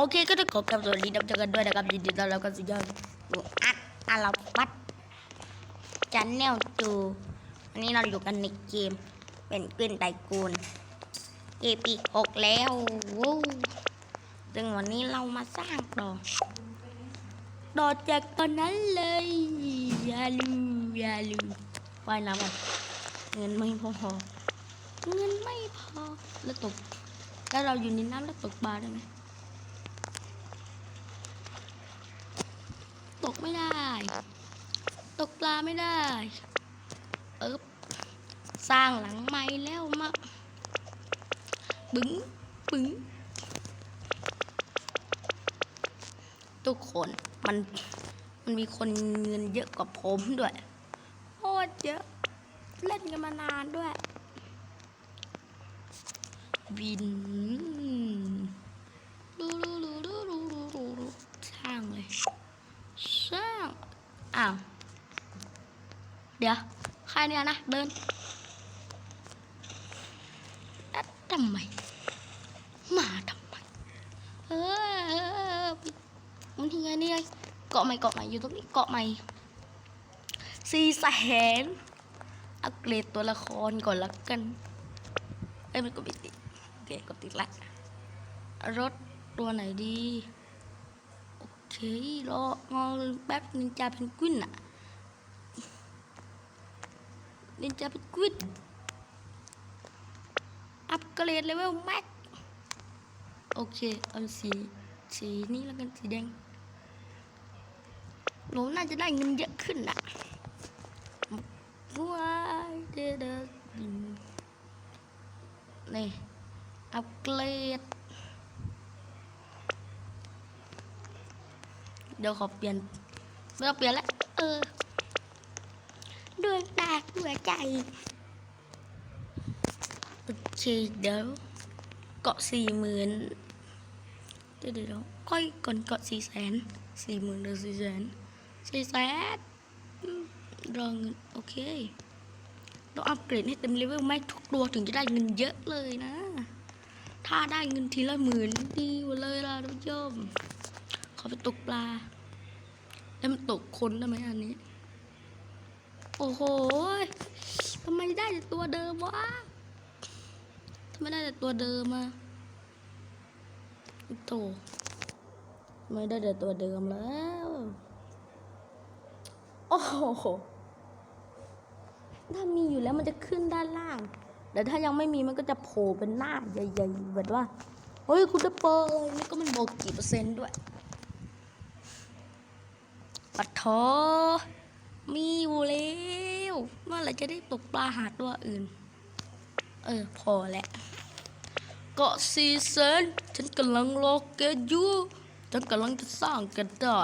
โอเคก็ต้องขอกลับสวัสดีนับเจอกันด้วยนะครับยินดีต้อนรับกันสุดยอดอัดอาราปัดจันแนลจูวันนี้เราอยู่กันในเกม เป็นกวินไตกูลเอปีหกแล้ววู้ซึ่งวันนี้เรามาสร้างดอกดอจากตอนนั้นเลยอย่าลืมอย่าลืมว่ายน้ำกันเงินไม่พอ เงินไม่พอแล้วตกแล้วเราอยู่ในน้ำแล้วตกปลาได้ไหม ตก ไม่ได้ ตกปลาไม่ได้ เอ๊บสร้างหลังไม้แล้วมาบึ้งบึ้งทุกคนมันมันมีคนเงินเยอะกว่าผมด้วยโคตรเยอะ เล่นกันมานานด้วยบินดูดูดูดูดูสร้างเลย สร้าง อ้าว เดี๋ยวใครเนี่ยนะ เดินทำไม มาทำไม เออมันยังไงนี่ไงเกาะใหม่เกาะใหม่อยู่ตรงนี้เกาะใหม่สี่แสนอัปเกรดตัวละครก่อนละกัน เอ้ยมันก็ไม่ติดโอเคก็ติดละ รถตัวไหนดี เครองอแป๊บนินจาเพนกวินอะนินจาเพนกวินอัปเกรดเลเวลแม็กโอเคเอาสีสีนี้แล้วกันสีแดงหนูน่าจะได้เงินเยอะขึ้นอะว้ายเดดนี่อัปเกรด เดี๋ยวขอเปลี่ยนไม่ต้องเปลี่ยนแล้วเออดวยตาด้วใจโอเคเดี๋ยวเกาะสี่หมื่นเดี๋ยวเดี๋ยวค่อยก่อนเกาะสี่แสนสี่หมื่นหรือสี่แสนสี่แสนรอเงินโอเคต้องอัปเกรดให้เต็มเลเวลไม่ทุกตัวถึงจะได้เงินเยอะเลยนะ ถ้าได้เงินทีละหมื่นดีเลยล่ะท่านผู้ชม ไปตกปลา แล้วมันตกคนได้ไหมอันนี้ โอ้โหทำไมได้แต่ตัวเดิมวะทำไมได้แต่ตัวเดิมอะโตไม่ได้แต่ตัวเดิมแล้ว โอ้โหถ้ามีอยู่แล้วมันจะขึ้นด้านล่าง แต่ถ้ายังไม่มีมันก็จะโผล่เป็นหน้าใหญ่ๆแบบว่า เฮ้ย คุณได้เปิดเลยนี่ก็มันบอกกี่เปอร์เซ็นต์ด้วย ปัดทอมีอยู่แล้วเมื่อไรจะได้ตกปลาหาตัวอื่น เออ พอแล้วเกาะซีเซนฉันกำลังรอแกอยู่ฉันกำลังจะสร้างกันได้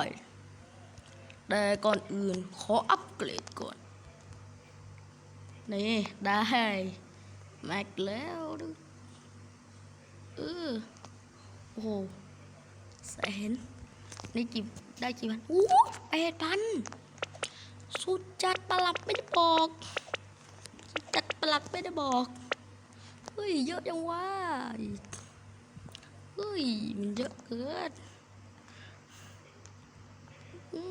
แต่ก่อนอื่นขออัปเกรดก่อน นี่ได้แม็กแล้วดูเออโอ้โหแสนนี่กี่ได้กี่พันอู้ แปดพันสุดจัดประหลัดไม่ได้บอก สุดจัดประหลัดไม่ได้บอก เฮ้ย เยอะจังวะเฮ้ย มันเยอะเกินอื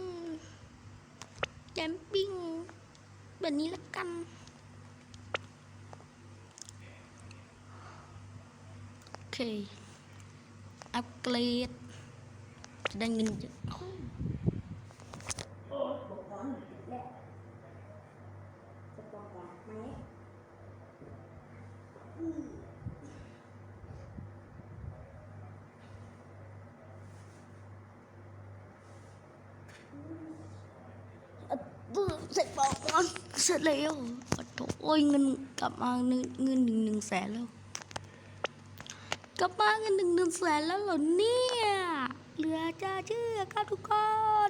แจมปิ้งแบบนี้ละกันโอเค อัปเกรด จะได้เงินเยอะ อนและจะปองกันไหมเสร็จบอกก่อนเสร็จแล้วโอ้โหโอ้ยเงินกลับมาเงินเงินหนึ่งหนึ่งแสนแล้วกลับมาเงินหนึ่งหนึ่งแสนแล้วเหรอเนี่ยเหลือจะเชื่อครับทุกคน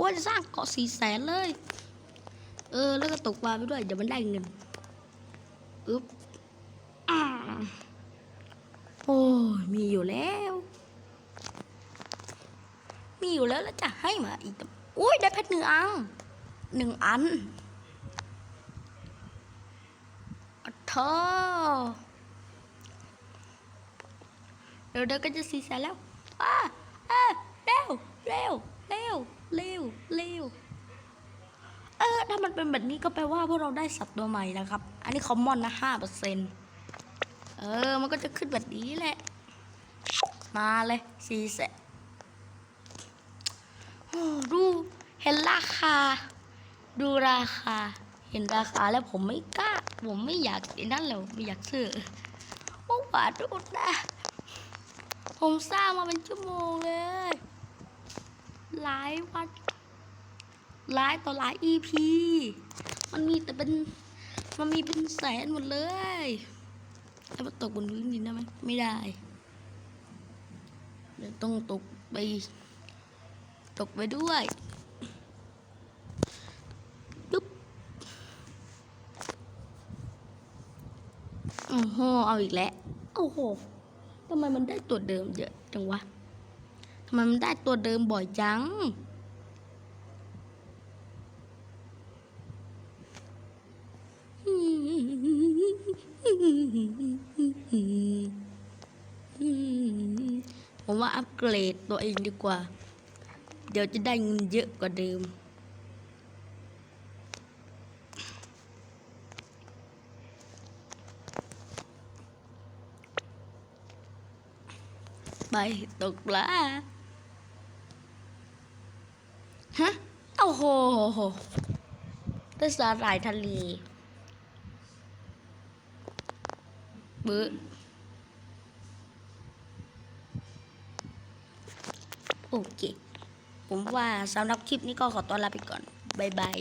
ว่าจะสร้างเกาะสี่แสนเลย เออ แล้วก็ตกปลาไปด้วย เดี๋ยวมันได้เงินอึ๊บโอ้มีอยู่แล้ว มีอยู่แล้วแล้วจะให้มาอีกอุ้ยได้เพชรหนึ่งอันหนึ่งอันอะเธอเดี๋ยวเดี๋ยวก็จะสี่แสนแล้วอ้าอ้าเร็วเร็ว เร็วเร็วเร็วเออถ้ามันเป็นแบบนี้ก็แปลว่าพวกเราได้สัตว์ตัวใหม่นะครับ อันนี้คอมมอนนะห้าเปอร์เซ็นต์เออ มันก็จะขึ้นแบบนี้แหละ มาเลยสี่แสนดูเห็นราคา ดูราคา เห็นราคาแล้วผมไม่กล้า ผมไม่อยากไอ้นั่นแล้วไม่อยากซื้อเมื่อวานดูนะผมสร้างมาเป็นชั่วโมงเลย หลายวันหลายต่อหลาย EP มันมีแต่เป็น มันมีเป็นแสนหมดเลยแล้วมาตกบนพื้นดินได้ไหมไม่ได้เดี๋ยวต้องตกไป ตกไปด้วยปึ๊บโอ้โหเอาอีกแล้ว โอ้โหทำไมมันได้ตัวเดิมเยอะจังวะ ทำไมมันได้ตัวเดิมบ่อยจัง ผมว่าอัปเกรดตัวเองดีกว่า เดี๋ยวจะได้เงินเยอะกว่าเดิมไปตกปลา ฮะ โอ้โหได้สาหร่ายทะเลบื้อโอเค ผมว่าสำหรับคลิปนี้ก็ขอตัวลาไปก่อน บ๊ายบาย